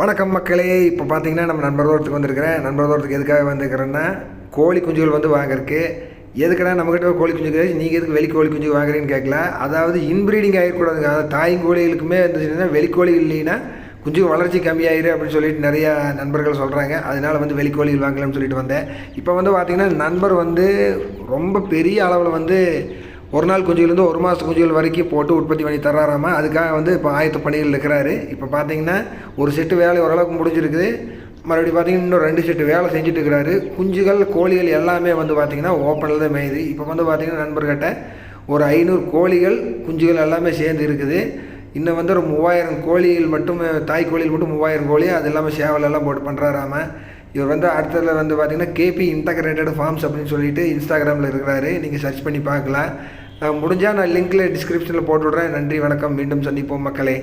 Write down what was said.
வணக்கம் மக்களே. இப்போ பார்த்தீங்கன்னா நம்ம நண்பர் தோட்டத்துக்கு வந்திருக்கிறேன். நண்பர் தோட்டத்துக்கு எதுக்காக வந்திருக்கிறேன்னா கோழி குஞ்சுகள் வந்து வாங்குறதுக்கு. எதுக்கடா நம்மக்கிட்ட கோழி குஞ்சு கிடையாது? நீங்கள் எதுக்கு வெளி கோழி குஞ்சு வாங்குறீங்கன்னு கேட்கல. அதாவது இன்ப்ரீடிங் ஆகிடக்கூடாதுங்க அதாவது தாய் கோழிகளுக்குமே இருந்துச்சுன்னா வெளிக்கோழி இல்லைன்னா குஞ்சு வளர்ச்சி கம்மியாயிரு அப்படின்னு சொல்லிட்டு நிறையா நண்பர்கள் சொல்கிறாங்க அதனால் வந்து வெளிக்கோழிகள் வாங்கலாம்னு சொல்லிட்டு வந்தேன். இப்போ வந்து பார்த்திங்கன்னா நண்பர் வந்து ரொம்ப பெரிய அளவில் வந்து ஒரு நாள் குஞ்சுலேருந்து ஒரு மாதம் குஞ்சுகள் வரைக்கும் போட்டு உற்பத்தி பண்ணி தர்றாராமா? அதுக்காக வந்து இப்போ ஆயத்த பணிகள் இருக்கிறாரு. இப்போ பார்த்தீங்கன்னா ஒரு செட்டு வேலை ஓரளவுக்கு முடிஞ்சிருக்குது. மறுபடியும் பார்த்தீங்கன்னா இன்னும் ரெண்டு செட்டு வேலை செஞ்சுட்டு இருக்கிறாரு. குஞ்சுகள் கோழிகள் எல்லாமே வந்து பார்த்திங்கன்னா ஓப்பனில் தான் மேயுது. இப்போ வந்து பார்த்திங்கன்னா நண்பர்கிட்ட ஒரு ஐநூறு கோழிகள் குஞ்சுகள் எல்லாமே சேர்ந்து இருக்குது. இன்னும் வந்து ஒரு மூவாயிரம் கோழிகள் மட்டும் தாய் கோழிகள் மட்டும் மூவாயிரம் கோழி அது இல்லாமல் சேவலெல்லாம் போட்டு பண்ணுறாராம இவர் வந்து அடுத்ததில் வந்து பார்த்திங்கன்னா கேபி இன்டகிரேட்டட் ஃபார்ம்ஸ் அப்படின்னு சொல்லிட்டு இன்ஸ்டாகிராமில் இருக்கிறாரு. நீங்கள் சர்ச் பண்ணி பார்க்கலாம். முடிஞ்சால் நான் லிங்க்கில் டிஸ்கிரிப்ஷனில் போட்டு விட்றேன் நன்றி வணக்கம். மீண்டும் சந்திப்போம் மக்களே.